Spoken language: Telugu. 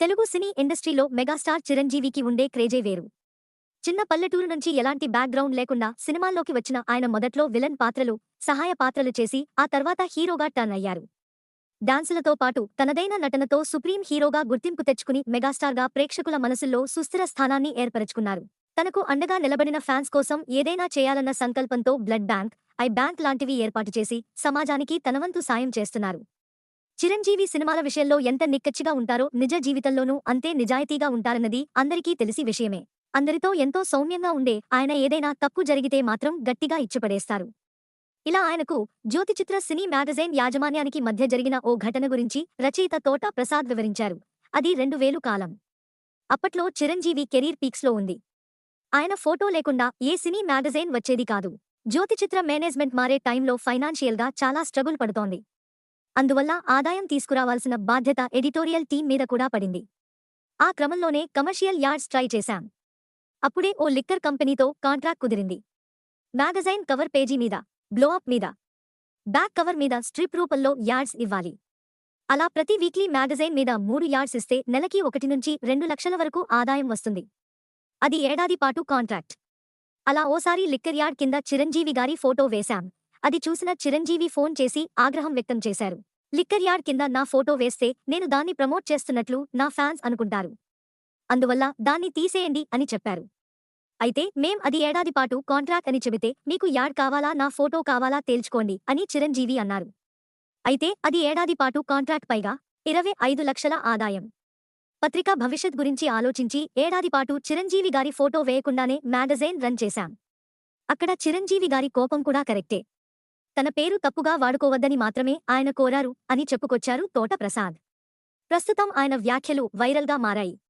తెలుగు సినీ ఇండస్ట్రీలో మెగాస్టార్ చిరంజీవికి ఉండే క్రేజే వేరు. చిన్న పల్లెటూరు నుంచి ఎలాంటి బ్యాక్గ్రౌండ్ లేకుండా సినిమాల్లోకి వచ్చిన ఆయన మొదట్లో విలన్ పాత్రలు సహాయ పాత్రలు చేసి ఆ తర్వాత హీరోగా టర్న్ అయ్యారు. డాన్సులతో పాటు తనదైన నటనతో సుప్రీం హీరోగా గుర్తింపు తెచ్చుకుని మెగాస్టార్గా ప్రేక్షకుల మనసుల్లో సుస్థిర స్థానాన్ని ఏర్పరచుకున్నారు. తనకు అండగా నిలబడిన ఫ్యాన్స్ కోసం ఏదైనా చేయాలన్న సంకల్పంతో బ్లడ్ బ్యాంక్ ఐ బ్యాంక్ లాంటివి ఏర్పాటు చేసి సమాజానికి తనవంతు సాయం చేస్తున్నారు. చిరంజీవి సినిమాల విషయంలో ఎంత నిక్కచ్చిగా ఉంటారో నిజ జీవితంలోనూ అంతే నిజాయితీగా ఉంటారన్నది అందరికీ తెలిసి విషయమే. అందరితో ఎంతో సౌమ్యంగా ఉండే ఆయన ఏదైనా తప్పు జరిగితే మాత్రం గట్టిగా ఇచ్చిపడేస్తారు. ఇలా ఆయనకు జ్యోతిచిత్ర సినీ మ్యాగజైన్ యాజమాన్యానికి మధ్య జరిగిన ఓ ఘటన గురించి రచయిత తోట ప్రసాద్ వివరించారు. అది రెండు వేలు కాలం. అప్పట్లో చిరంజీవి కెరీర్ పీక్స్లో ఉంది. ఆయన ఫోటో లేకుండా ఏ సినీ మ్యాగజైన్ వచ్చేది కాదు. జ్యోతిచిత్ర మేనేజ్మెంట్ మారే టైంలో ఫైనాన్షియల్గా చాలా స్ట్రగుల్ పడుతోంది. అందువల్ల ఆదాయం తీసుకురావాల్సిన బాధ్యత ఎడిటోరియల్ టీం మీద కూడా పడింది. ఆ క్రమంలోనే కమర్షియల్ యార్డ్స్ ట్రై చేశాం. అప్పుడే ఓ లిక్కర్ కంపెనీతో కాంట్రాక్ట్ కుదిరింది. మ్యాగజైన్ కవర్ పేజీ మీద బ్లోఅప్ మీద బ్యాక్ కవర్ మీద స్ట్రిప్ రూపంలో యార్డ్స్ ఇవ్వాలి. అలా ప్రతి వీక్లీ మ్యాగజైన్ మీద మూడు యార్డ్స్ ఇస్తే నెలకి ఒకటి నుంచి రెండు లక్షల వరకు ఆదాయం వస్తుంది. అది ఏడాది పాటు కాంట్రాక్ట్. అలా ఓసారి లిక్కర్ యార్డ్ కింద చిరంజీవి గారి ఫోటో వేశాం. అది చూసిన చిరంజీవి ఫోన్ చేసి ఆగ్రహం వ్యక్తం చేశారు. లిక్కర్ యార్డ్ కింద నా ఫోటో వేస్తే నేను దాన్ని ప్రమోట్ చేస్తున్నట్లు నా ఫ్యాన్స్ అనుకుంటారు. అందువల్ల దాన్ని తీసేయండి అని చెప్పారు. అయితే మేం అది ఏడాది పాటు కాంట్రాక్ట్ అని చెబితే మీకు యాడ్ కావాలా నా ఫోటో కావాలా తేల్చుకోండి అని చిరంజీవి అన్నారు. అయితే అది ఏడాది పాటు కాంట్రాక్ట్ పైగా ఇరవై ఐదు లక్షల ఆదాయం. పత్రికా భవిష్యత్ గురించి ఆలోచించి ఏడాది పాటు చిరంజీవి గారి ఫోటో వేయకుండానే మ్యాగజైన్ రన్ చేశాం. అక్కడ చిరంజీవి గారి కోపం కూడా కరెక్టే. తన పేరు తప్పుగా వాడుకోవద్దని మాత్రమే ఆయన కోరారు అని చెప్పుకొచ్చారు తోట ప్రసాద్. ప్రస్తుతం ఆయన వ్యాఖ్యలు వైరల్గా మారాయి.